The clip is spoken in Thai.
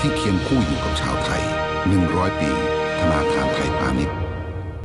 ที่เคียงคู่อยู่กับชาวไทย 100 ปี ธนาคาร